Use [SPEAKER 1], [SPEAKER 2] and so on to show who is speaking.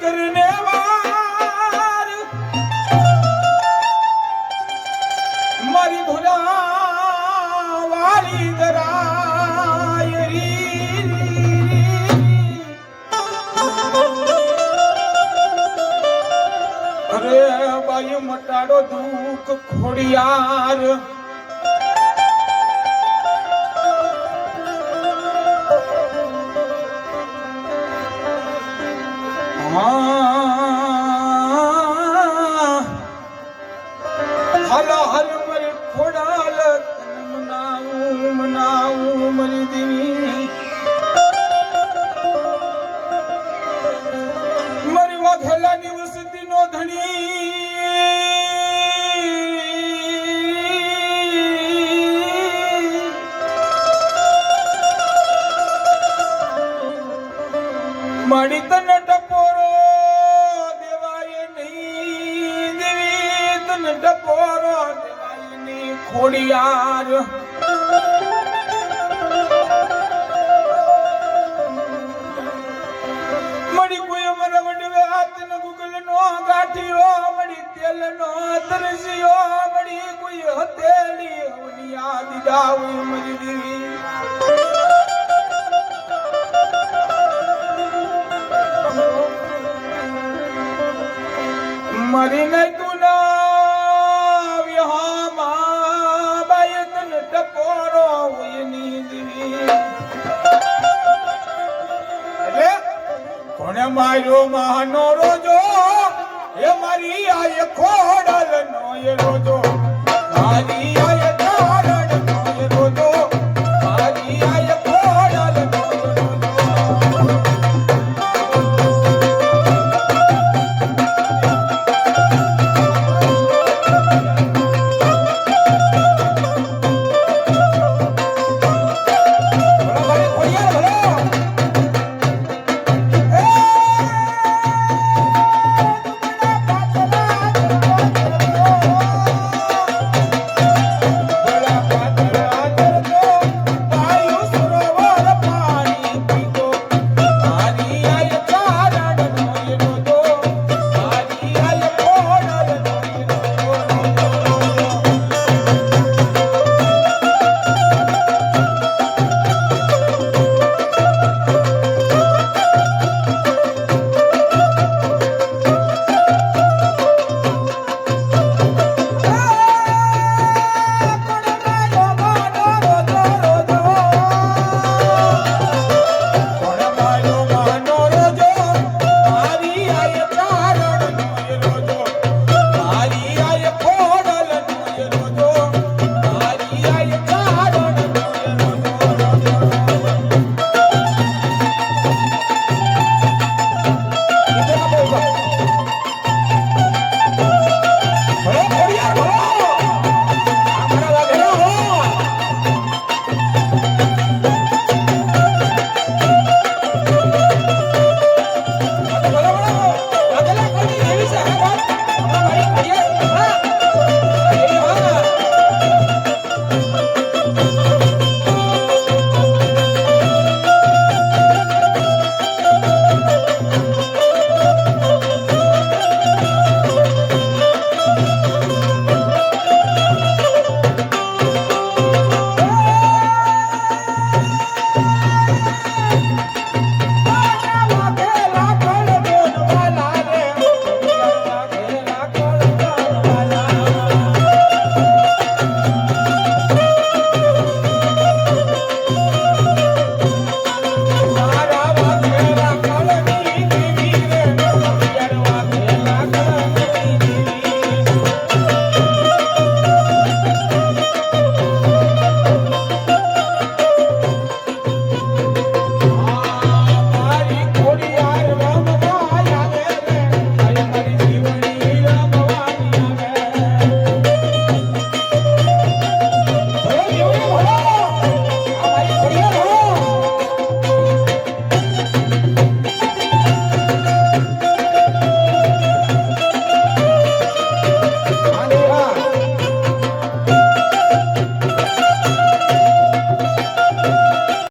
[SPEAKER 1] કરને વાર મારી ધુરા વાળી દરાય રી અરે બાઈ મટાડો દુઃખ ખોડિયાર. મનાવું મરી મરી વાઘેલાની વસતી નો ધણી. મળી તને ટપોરો નહીં દેવી. તને ટપોરો દેવાય ખોડિયાર. ગાંઠિયો મળી તેલ નો તરસીઓ મળી કોઈ હતેલી હવની આ દીદા હોય મરી દેવી મરીને તું ના વિહામાં બાય તને ટપોરો હોયની દેવી એટલે કોણે માર્યો મહાનો રોજો એ મારી આય ખોડલ નો એ રોજો. મારી આય